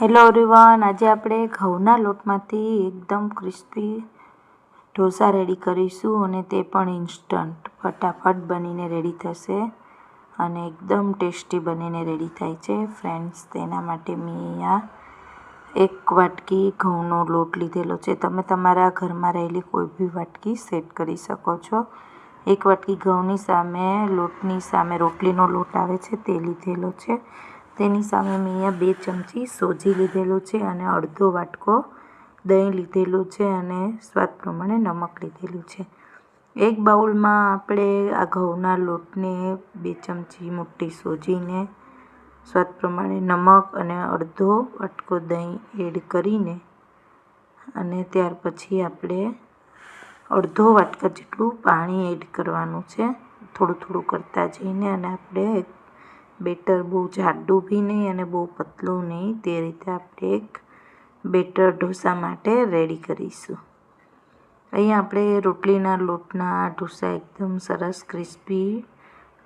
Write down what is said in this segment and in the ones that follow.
Hello everyone આજે આપણે ઘઉંના લોટમાંથી એકદમ ક્રિસ્પી ઢોસા રેડી કરીશું અને તે પણ ઇન્સ્ટન્ટ ફટાફટ બનીને રેડી થશે અને એકદમ ટેસ્ટી બનીને રેડી થાય છે. ફ્રેન્ડ્સ તેના માટે મેં અહીંયા એક વાટકી ઘઉંનો લોટ લીધેલો છે. તમે તમારા ઘરમાં રહેલી કોઈ બી વાટકી સેટ કરી શકો છો. એક વાટકી ઘઉંની સામે, લોટની સામે રોટલીનો લોટ આવે છે, તે લીધેલો છે. તેની સામે મેં અહીંયા બે ચમચી સોજી લીધેલું છે અને અડધો વાટકો દહીં લીધેલું છે અને સ્વાદ પ્રમાણે નમક લીધેલું છે. એક બાઉલમાં આપણે આ ઘઉંના લોટને બે ચમચી મોટી સોજીને સ્વાદ પ્રમાણે નમક અને અડધો વાટકો દહીં એડ કરીને અને ત્યાર પછી આપણે અડધો વાટકા જેટલું પાણી એડ કરવાનું છે. થોડું થોડું કરતા જઈને અને આપણે બેટર બહુ જાડું બી નહીં અને બહુ પતલું નહીં. તે રીતે આપણે એક બેટર ઢોસા માટે રેડી કરીશું. અહીંયા આપણે રોટલીના લોટના ઢોસા એકદમ સરસ ક્રિસ્પી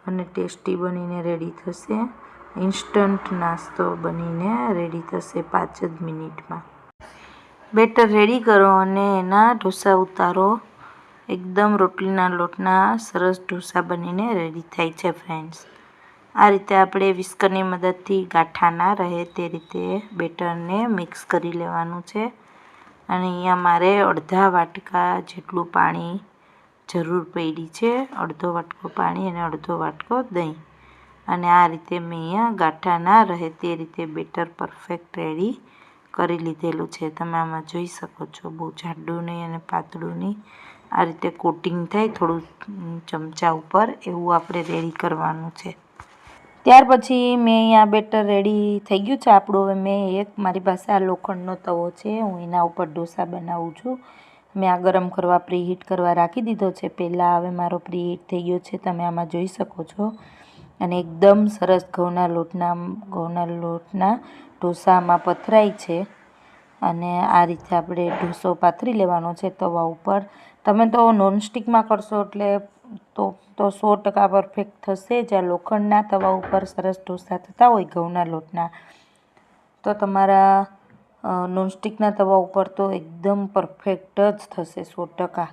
અને ટેસ્ટી બનીને રેડી થશે. ઇન્સ્ટન્ટ નાસ્તો બનીને રેડી થશે પાંચ જ મિનિટમાં. બેટર રેડી કરો અને એના ઢોસા ઉતારો. એકદમ રોટલીના લોટના સરસ ઢોસા બનીને રેડી થાય છે ફ્રેન્ડ્સ આ રીતે આપણે વિસ્કરની મદદથી ગાંઠા ના રહે તે રીતે બેટરને મિક્સ કરી લેવાનું છે. અને અહીંયા મારે અડધા વાટકા જેટલું પાણી જરૂર પડી છે. અડધો વાટકો પાણી અને અડધો વાટકો દહીં. અને આ રીતે મેં અહીંયા ગાંઠા ના રહે તે રીતે બેટર પરફેક્ટ રેડી કરી લીધેલું છે. તમે આમાં જોઈ શકો છો બહુ જાડું નહીં અને પાતળું નહીં. આ રીતે કોટિંગ થાય થોડું ચમચા ઉપર એવું આપણે રેડી કરવાનું છે. ત્યાર પછી મેં અહીંયા બેટર રેડી થઈ ગયું છે. આપણું હવે મેં એક, મારી પાસે આ લોખંડનો તવો છે. હું એના ઉપર ઢોસા બનાવું છું. મેં આ ગરમ કરવા પ્રીહીટ કરવા રાખી દીધો છે. પહેલાં હવે મારો પ્રીહીટ થઈ ગયો છે. તમે આમાં જોઈ શકો છો. અને એકદમ સરસ ઘઉંના લોટના ઘઉંના લોટના ઢોસામાં પથરાય છે. અને આ રીતે આપણે ઢોસો પાથરી લેવાનો છે તવા ઉપર. તમે તો નોનસ્ટિકમાં કરશો એટલે તો તો સો ટકા પરફેક્ટ થશે જ્યાં લોખંડના તવા ઉપર સરસ ઢોસા થતા હોય, ઘઉંના લોટના. તો તમારા નોનસ્ટિકના તવા ઉપર તો એકદમ પરફેક્ટ જ થશે સો ટકા.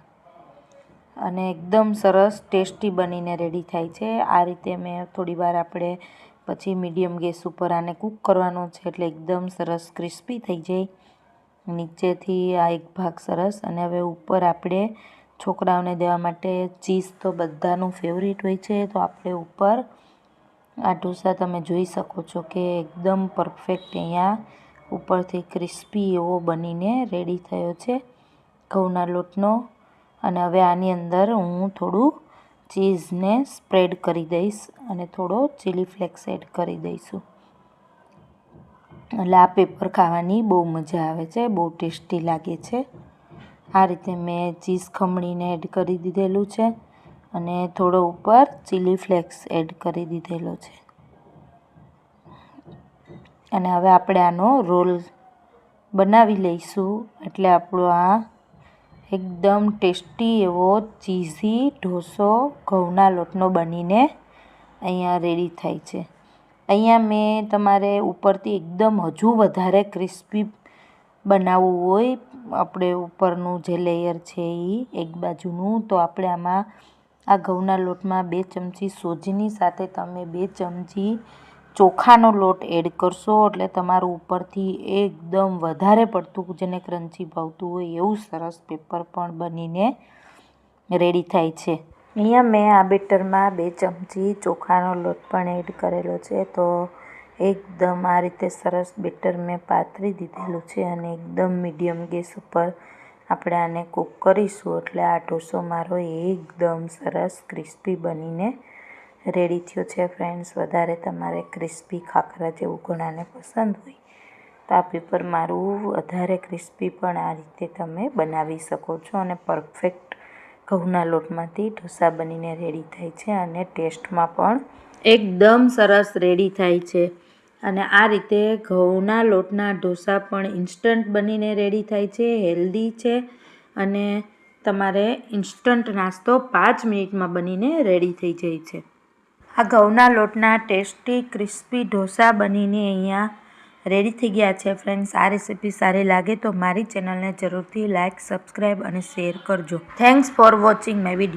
અને એકદમ સરસ ટેસ્ટી બનીને રેડી થાય છે. આ રીતે મેં થોડી વાર આપણે પછી મીડિયમ ગેસ ઉપર આને કૂક કરવાનો છે એટલે એકદમ સરસ ક્રિસ્પી થઈ જાય. નીચેથી આ એક ભાગ સરસ. અને હવે ઉપર આપણે છોકરાઓને દેવા માટે ચીઝ તો બધાનું ફેવરિટ હોય છે, તો આપણે ઉપર આ ઢોસા તમે જોઈ શકો છો કે એકદમ પરફેક્ટ અહીંયા ઉપરથી ક્રિસ્પી એવો બનીને રેડી થયો છે ઘઉંના લોટનો. અને હવે આની અંદર હું થોડું ચીઝને સ્પ્રેડ કરી દઈશ અને થોડો ચીલી ફ્લેક્સ એડ કરી દઈશું. એટલે આ પેપર ખાવાની બહુ મજા આવે છે, બહુ ટેસ્ટી લાગે છે. આ રીતે મેં ચીઝ ખમણીને એડ કરી દીધેલું છે અને થોડો ઉપર ચીલી ફ્લેક્સ એડ કરી દીધેલો છે. અને હવે આપણે આનો રોલ બનાવી લઈશું. એટલે આપણો આ એકદમ ટેસ્ટી એવો ચીઝી ઢોસો ઘઉંના લોટનો બનીને અહીંયા રેડી થાય છે. અહીંયા મેં તમારે ઉપરથી એકદમ હજુ વધારે ક્રિસ્પી બનાવવું હોય, આપણે ઉપરનું જે લેયર છે એ એક બાજુનું, તો આપણે આમાં આ ઘઉંના લોટમાં બે ચમચી સોજીની સાથે તમે બે ચમચી ચોખાનો લોટ એડ કરશો, એટલે તમારું ઉપરથી એકદમ વધારે પડતું જેને ક્રન્ચી ભાવતું હોય એવું સરસ પેપર પણ બનીને રેડી થાય છે. અહીંયા મેં આ બેટરમાં બે ચમચી ચોખાનો લોટ પણ એડ કરેલો છે, તો એકદમ આ રીતે સરસ બેટર મેં પાથરી દીધેલું છે અને એકદમ મીડિયમ ગેસ ઉપર આપણે આને કૂક કરીશું એટલે આ ઢોસો મારો એકદમ સરસ ક્રિસ્પી બનીને રેડી થયો છે ફ્રેન્ડ્સ. વધારે તમારે ક્રિસ્પી ખાખરા જેવું ઘણાને પસંદ હોય તો આ પેપર મારું વધારે ક્રિસ્પી પણ આ રીતે તમે બનાવી શકો છો અને પરફેક્ટ ઘઉંના લોટમાંથી ઢોસા બનીને રેડી થાય છે અને ટેસ્ટમાં પણ એકદમ સરસ રેડી થાય છે. અને આ રીતે ઘઉંના લોટના ઢોસા પણ ઇન્સ્ટન્ટ બનીને રેડી થાય છે હેલ્ધી છે અને તમારે ઇન્સ્ટન્ટ નાસ્તો પાંચ મિનિટમાં બનીને રેડી થઈ જાય છે. આ ઘઉંના લોટના ટેસ્ટી ક્રિસ્પી ઢોસા બનીને અહીંયા રેડી થઈ ગયા છે. ફ્રેન્ડ્સ આ રેસીપી સારી લાગે તો મારી ચેનલને જરૂરથી લાઇક સબસ્ક્રાઈબ અને શેર કરજો. Thanks for watching my video